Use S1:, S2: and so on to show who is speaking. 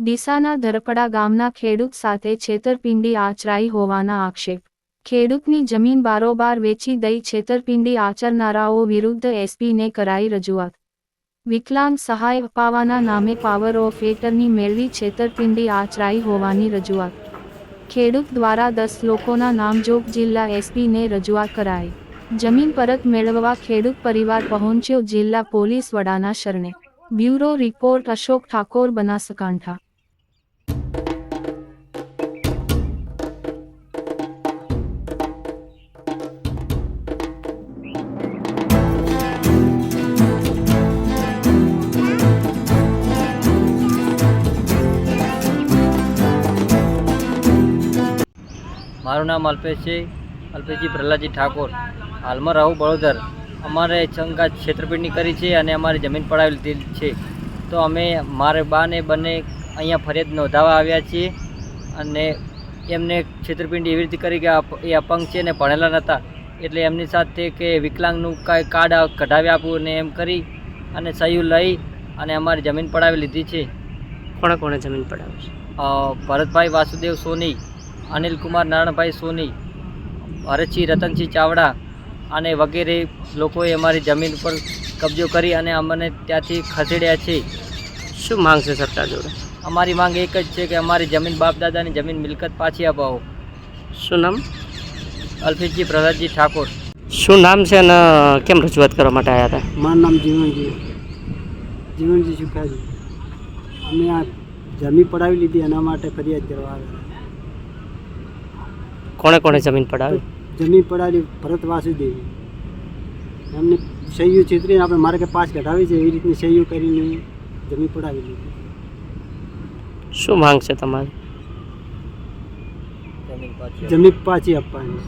S1: ડીસાના ધરપડા ગામના ખેડૂત સાથે છેતરપિંડી આચરાઈ હોવાના આક્ષેપ. ખેડૂતની જમીન બારોબાર વેચી દઈ છેતરપિંડી આચરનારાઓ વિરુદ્ધ એસપીને કરાઈ રજૂઆત. વિકલાંગ સહાય અપાવવાના નામે પાવર ઓફ એટર્ની મેળવી છેતરપિંડી આચરાઈ હોવાની રજૂઆત. ખેડૂત દ્વારા દસ લોકોના નામજોગ જિલ્લા એસપીને રજૂઆત કરાઈ. જમીન પરત મેળવવા ખેડૂત પરિવાર પહોંચ્યો જિલ્લા પોલીસ વડાના શરણે. Bureau report Ashok Thakor Banaskantha.
S2: મારું નામ અલ્પેશ છે. અલ્પેશજી પ્રહલાદજી ઠાકોર. હાલમાં રહું બળોદર અમારે શંકા છેતરપિંડી કરી છે અને અમારી જમીન પડાવી લીધી છે. તો અમે મારે બાને બંને અહીંયા ફરિયાદ નોંધાવવા આવ્યા છીએ અને એમને છેતરપિંડી એવી રીતે કરી કે એ અપંગ છે ને ભણેલા નહોતા એટલે એમની સાથે કે વિકલાંગનું કાંઈ કાર્ડ કઢાવી આપવું ને એમ કરી અને સહી લઈ અને અમારી જમીન પડાવી લીધી છે.
S3: કોણે કોણે જમીન પડાવી છે?
S2: ભરતભાઈ વાસુદેવ સોની. અનિલકુમાર નારાયણભાઈ સોની ભરતસિંહ રતનસિંહ ચાવડા અને વગેરે લોકોએ અમારી જમીન પર કબજો કરી અને અમને ત્યાંથી ખસેડ્યા છે.
S3: શું માંગ છે સરકાર જોડે?
S2: અમારી માંગ એક જ છે કે અમારી જમીન બાપ દાદાની જમીન મિલકત પાછી અપાવો.
S3: શું નામ?
S2: અલ્પેશજી પ્રસાદજી ઠાકોર.
S3: શું નામ છે અને કેમ રજૂઆત કરવા માટે આવ્યા હતા?
S4: મારું નામ જીવનજી. જીવનજી સુખાજી. અમે આ જમીન પડાવી લીધી એના માટે ફરિયાદ કરવા આવ્યા
S3: કોણે કોણે જમીન પડાવી?
S4: જમીન પડાવી ભરત વાસુદેવી એમને સહીયું છેતરીને આપણે મારે કે પાસ કઢાવી છે એવી રીતની સહીયું કરીને જમીન પડાવી લીધી.
S3: શું માંગ છે તમારી?
S4: જમીન પાછી આપવાની.